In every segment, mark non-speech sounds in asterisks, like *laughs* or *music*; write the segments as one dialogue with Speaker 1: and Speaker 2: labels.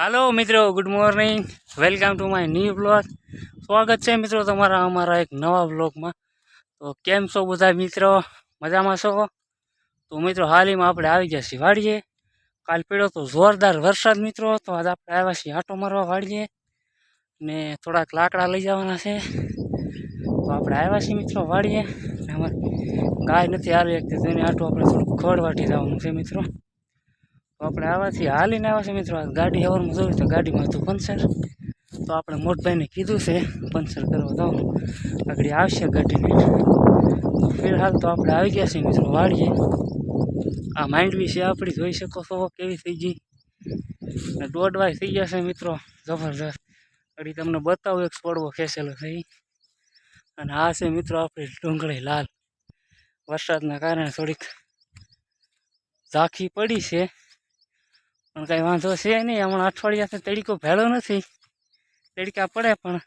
Speaker 1: હાલો મિત્રો. Good morning welcome to my new blog સ્વાગત છે, મિત્રો, તમારા અમારા એક નવા બ્લોગમાં તો કેમ છો બધા, મિત્રો? મજામાં છો? તો મિત્રો, હાલીમાં આપણે આવી ગયા છીએ વાડીએ. કાલ પીડ્યો તો જોરદાર વરસાદ, મિત્રો. તો આજ આપણે આવ્યા છીએ આટો મારવા વાડીએ. ને થોડાક લાકડા લઈ જવાના છે. તો આપણે આવ્યા છીએ, મિત્રો, વાડીએ. ને અમારે ગાય નથી આવી તો એને આટો આપણે થોડુંક ખડ વાટી જવાનું છે, મિત્રો. આપણે આવાથી હાલીને આવ્યા છે મિત્રો ગાડી હવારમાં જોયું તો ગાડીમાં હતું પંચર. તો આપણે મોટભાઈને કીધું છે, પંચર કરવા તો આગળ આવશે ગાડીને. તો ફિલહાલ તો આપણે આવી ગયા છીએ મિત્રો વાળીએ આ માંડવી છે આપણી, જોઈ શકો છો કેવી થઈ ગઈ. અને દોઢ થઈ ગયા છે મિત્રો, જબરજસ્ત. અડી તમને બતાવું, એક છોડવો ખેંચેલો થઈ અને આ છે મિત્રો આપણી ડુંગળી લાલ. વરસાદના કારણે થોડીક ઝાંખી પડી છે. પણ કંઈ વાંધો છે નહીં. હમણાં અઠવાડિયાથી તડીકો ભેળો નથી. તડકા પડે પણ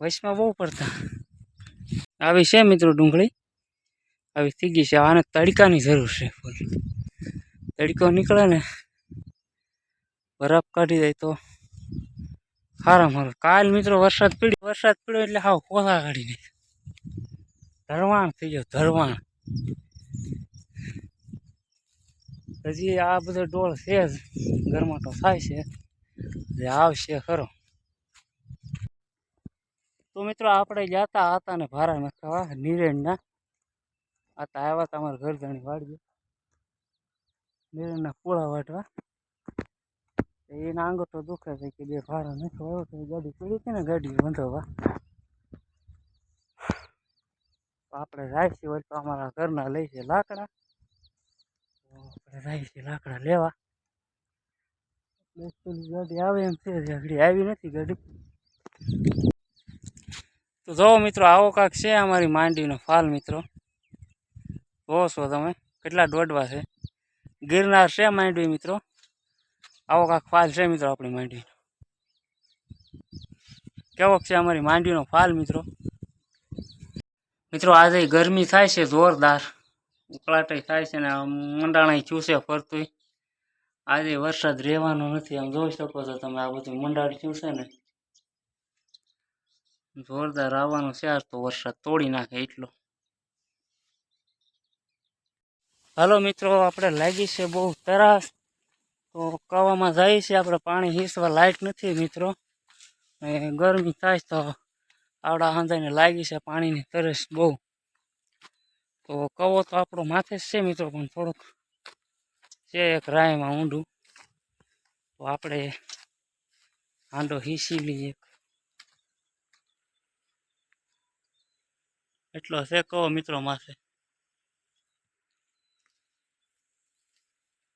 Speaker 1: વચમાં બહુ પડતા. આવી છે મિત્રો ડુંગળી? આવી થઈ ગઈ છે. આને તડકાની જરૂર છે ફૂલ. તડકો નીકળે ને બરફ કાઢી દે તો સારા મારું. કાલ મિત્રો વરસાદ પીડ્યો. વરસાદ પીડ્યો એટલે હાવ કોથા કાઢી દે. ધરવાણ થઈ ગયો, ધરવાણ. હજી આ બધો ડોળ છે જ. ગરમાટો થાય છે. આવશે ખરો. તો મિત્રો આપણે જતા હતા ને ભારા નખાવા, નિરેણના. આ તો આવ્યા હતા અમારા ઘર જાણી વાળીએ નિરેણના પૂળા વાટવા. એના આંગઠો દુખે છે કે બે ભારા નખવા આવ્યો તો ગાડી પડી હતી ને ગાડી બંધવા. આપણે જાય છે તો અમારા ઘરના લઈ છે લાકડા. આપણે જાય છે લાકડા લેવા. ગાડી આવે એમ છે ગાડી આવી નથી ગાડી. તો જો મિત્રો આવો કાંક છે અમારી માંડીનો ફાલ મિત્રો. જોવો છો તમે કેટલા દોડવા છે. ગિરનાર છે માંડવી મિત્રો. આવો કાંક ફાલ છે મિત્રો આપણી માંડવીનો કેવોક છે અમારી માંડવીનો ફાલ મિત્રો? મિત્રો આજે ગરમી થાય છે જોરદાર. ઉકળાટાઈ થાય છે ને આમ મંડાણાઈ ચૂસે ફરતું. આજે વરસાદ રહેવાનો નથી, આમ જોઈ શકો છો તમે આ બધું મંડાણ ચૂસે ને. જોરદાર આવવાનો છે આજ તો વરસાદ તોડી નાખે એટલો. હાલો મિત્રો, આપણે લાગી છે બહુ તરાસ. તો કવામાં જાય છે, આપણે પાણી હીસવા લાઇટ નથી મિત્રો. ગરમી થાય તો આવડા હાંધાઈને લાગી છે પાણીની તરસ બહુ. તો કવો તો આપણો માથે જ છે મિત્રો પણ થોડોક છે એક રાયમાં ઊંડું. તો આપણે હાંડો હીસી લઈએ એટલો છે કહો મિત્રો માથે?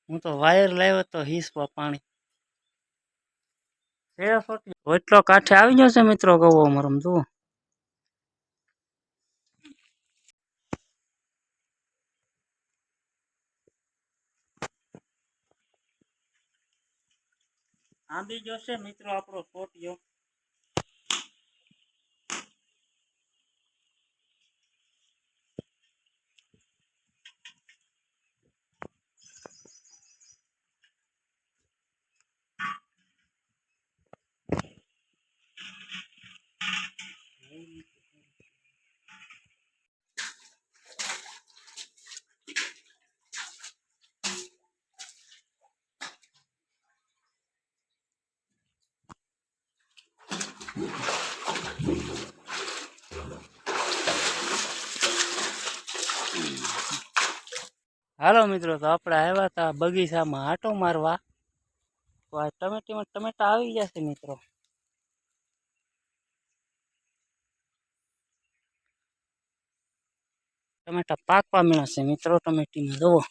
Speaker 1: હું તો વાયર લાવ્યો તો હીસવા પાણી. એટલો કાંઠે આવી ગયો છે મિત્રો કહો મરમ જુઓ. આંબી જોશે મિત્રો આપણો સોટિયો હાલો મિત્રો, તો આપણે આવ્યા હતા બગીચામાં આટો મારવા. તો આ ટમેટીમાં ટમેટા આવી જશે મિત્રો. ટમેટા પાકવા મળ્યા છે મિત્રો ટમેટીમાં જુઓ.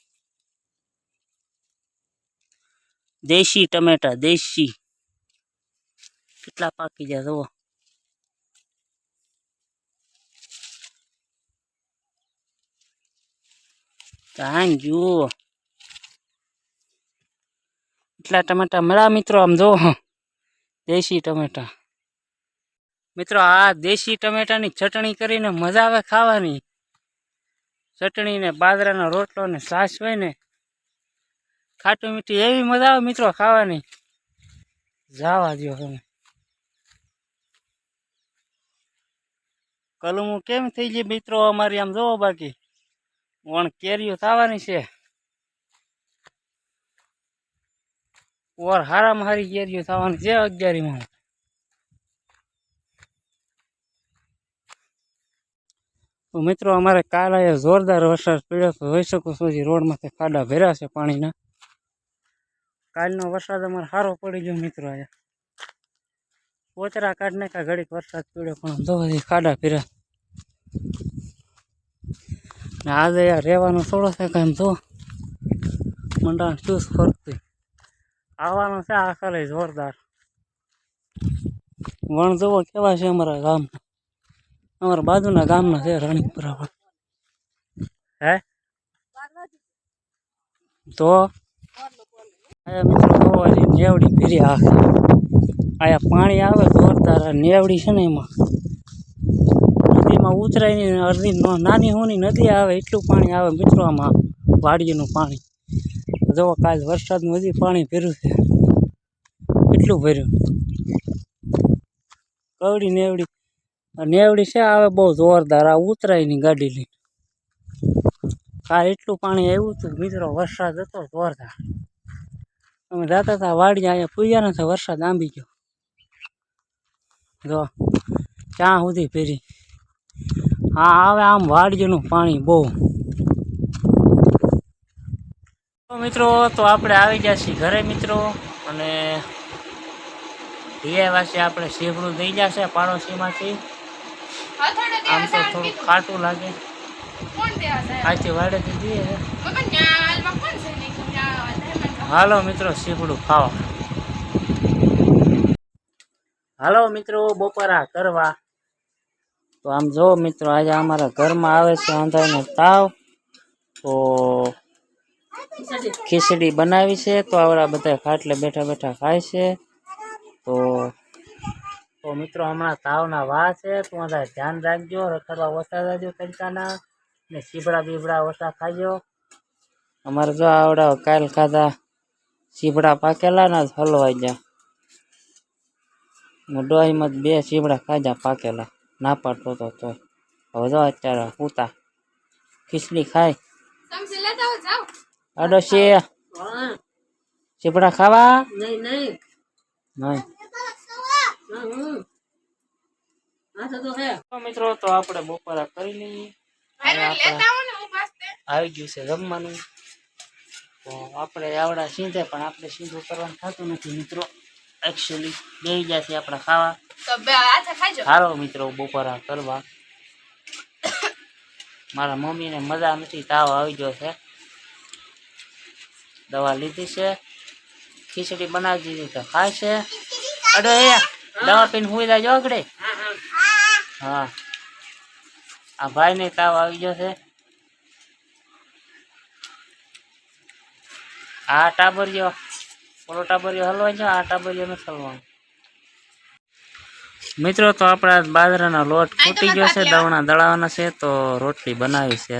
Speaker 1: દેશી ટમેટા, દેશી. કેટલા પાકી ગયા જુઓ. કાંઈ જુઓ એટલા ટમેટા મળ્યા મિત્રો આમ જો. દેશી ટમેટા. મિત્રો આ દેશી ટમેટાની ચટણી કરીને મજા આવે ખાવાની. ચટણી ને બાજરાનો રોટલો ને છાશ હોય ને ખાટું મીઠી એવી મજા આવે મિત્રો ખાવાની. જવા દો તમે કલમું કેમ થઈ ગઈ મિત્રો અમારી આમ જોવો બાકી? વણ કેરીઓ થવાની છે. ઓર હારામાં હારી કેરીઓ થવાની છે અગિયારીમાં. તો મિત્રો, અમારે કાલ જોરદાર વરસાદ પડ્યો તો જોઈ શકો છો હજી રોડમાંથી ખાડા ભેરા છે પાણીના. કાલનો વરસાદ અમારે સારો પડી ગયો મિત્રો અહીંયા. પોચરા કાઢ નાખ્યા, ઘડીક વરસાદ પડ્યો પણ જો ખાડા ભર્યા. ને આજે યાર રહેવાનું થોડો છે કાંઈ જો. મંડાણ ચૂસ ફરતી. આવવાનું છે આ કરે જોરદાર. વણ જુઓ કેવા છે અમારા ગામના? અમારા બાજુના ગામના છે રણીપુરા પણ હે? તો? નેવડી ભીરી આખે. આયા પાણી આવે, જોરદાર. આ નેવડી છે ને એમાં. નદીમાં ઉતરાય નહીં અડધી નાની હોની નદી આવે, એટલું પાણી આવે મિત્રો આમાં, વાડીનું પાણી. જો કાલ વરસાદનું હજી પાણી ભર્યું છે. એટલું ભર્યું? કવડી નેવડી નેવડી છે આવે બહુ જોરદાર, આ ઉતરાય નહીં ગાડી લઈને. કાલ એટલું પાણી આવ્યું હતું, મિત્રો, વરસાદ હતો જોરદાર. અમે જતા હતા વાડી અહીંયા પૂજ્યા નથી વરસાદ આંબી ગયો. જો, ક્યાં સુધી ફેરી હા આવે આમ વાડીનું પાણી બહુ. મિત્રો, તો આપણે આવી ગયા ઘરે મિત્રો, અને ધીયાવાસી આપણે શેભડું દઈ જશે પાડોશીમાંથી. આમ તો થોડું ખાટું લાગે. આથી વાડેથી દઈએ હાલો મિત્રો સીપડું ખાવા. હાલો મિત્રો, બપોરા કરવા. તો આમ જો મિત્રો, આજે અમારા ઘરમાં આવે છે અંધારનો તાવ. તો ખીચડી બનાવી છે, તો આવડા બધા ખાટલે બેઠા બેઠા ખાય છે. તો તો મિત્રો, હમણાં તાવના વા છે, તો બધા ધ્યાન રાખજો, રખડવા ઓછા જાજો તડકાના, ને સીબડા બીબડા ઓછા ખાજો. અમારે જો આવડા કાલ ખાધા સીબડા પાકેલા ને હલવાઈ ગયા. ડોહીમાં બે સીબડા ખાધા પાકેલા. ના પડતો તો તો. હવે તો અત્યારે પૂતા. ખીચડી ખાય. અડોશી ચીપડા ખાવા?
Speaker 2: નહીં
Speaker 1: મિત્રો તો આપણે બપોરા કરી લઈએ. આવી ગયું છે જમવાનું. તો આપણે આવડા સીધે પણ આપણે સીધું કરવાનું થતું નથી મિત્રો. એકચ્યુઅલી બે ગયા છે આપણે ખાવા. સારો મિત્રો બપોરા કરવા. મારા મમ્મીને મજા નથી તાવ આવી ગયો છે. દવા લીધી છે. ખીચડી બનાવી દીધી તો ખાય છે. અડો એ દવા પીને હુઈ જાય આગળ.
Speaker 2: હા.
Speaker 1: આ ભાઈને તાવ આવી ગયો છે. આ ટાબરિયો. ઓલો ટાબરિયો હલવાય ગયો આ ટાબરિયો નથી હલવાનો. મિત્રો તો આપણા બાજરાનો લોટ ફૂટી ગયો છે દવણા દળાવાના છે તો રોટલી બનાવી છે.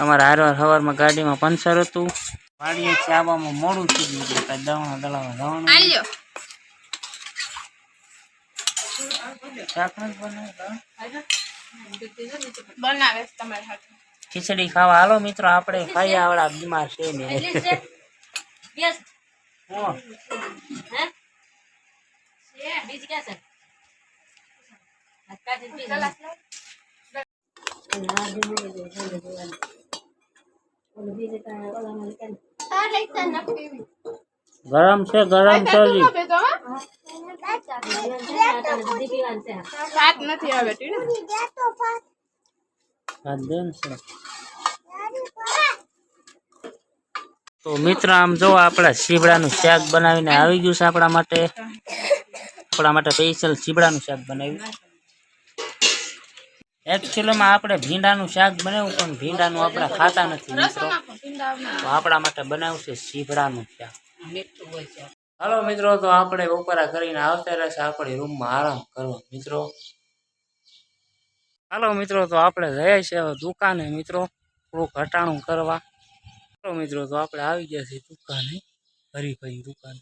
Speaker 1: અમારે હારવાર હવારમાં ગાડીમાં પંચર હતું. વાડીએથી આવવામાં મોડું થઈ ગયું કાંઈ દવણા દળાવવા જવાનું ખીચડી ખાવા હાલો મિત્રો આપણે ખાઈ આવડા બીમાર છે ને.
Speaker 2: ગેસ
Speaker 1: હું?
Speaker 2: હે બીજ ક્યાં છે આ કાઢી બીજ અને આ બીજ લઈ લે, લઈ લે, લઈ લે. ઓલું બીજ કાંઈ ઓલામાં લઈ લે.
Speaker 1: ગરમ છે ગરમ છે હજી.
Speaker 2: આ તને તો દીપી વાન છે.
Speaker 1: આ દેન છે તો મિત્ર, આમ જો આપણે શીબડાનું શાક બનાવીને આવી ગયું છે આપણા માટે. આપણા માટે સ્પેશિયલ શીબડાનું શાક બનાવ્યું. એકચ્યુઅલીમાં આપણે ભીંડાનું શાક બનાવ્યું, પણ ભીંડાનું આપણે ખાતા નથી, મિત્રો. તો આપણા માટે બનાવ્યું છે સીબડાનું શાક. હાલો, મિત્રો, તો આપણે બપોરા કરીને આવતા રહેશે. આપણી રૂમમાં આરામ કરો મિત્રો. હાલો, મિત્રો, તો આપણે રહ્યા છીએ દુકાને, મિત્રો. થોડુંક ઘટાણું કરવા. મિત્રો તો આપણે આવી ગયા છીએ દુકાને હરીફાઈ દુકાન.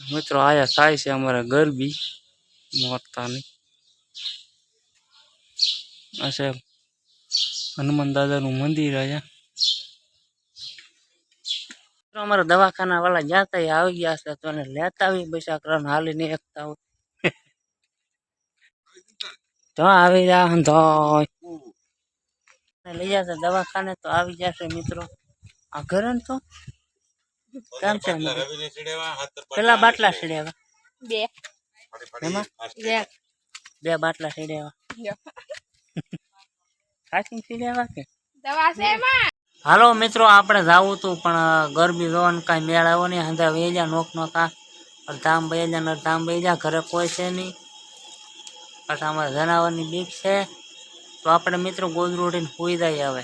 Speaker 1: મિત્રો, આયા થાય છે અમારા ગરબી મોરતાની છે હનુમાન દાદાનું મંદિર અહીંયા અમારા દવાખાના વાળા જ્યાં ત્યાં આવી ગયા છે, તો લેતા આવી બૈસાકરાને હાલી નહીં એકતા હોય. *laughs* તો આવી ધોય લઈ જશે દવાખાને તો આવી જશે મિત્રો. આ ઘરે ને તો? કેમ છે પેલા બાટલા સીડ્યા
Speaker 2: બે.
Speaker 1: એમાં? બે. બાટલા સીડ્યા. સાચી સીડ્યા કે? હાલો મિત્રો આપણે જવું હતું પણ ગરબી જોવાનું કાંઈ મેળ આવ્યો નહીં. હંધા વેજા નોક નોકા. અડધામ બેજા ને અડધામ બેજા ઘરે કોઈ છે નહીં. પાછા અમારે જનાવરની બીક છે. તો આપણે મિત્રો ગોદરું ઉઠીને સુઈ જાય હવે.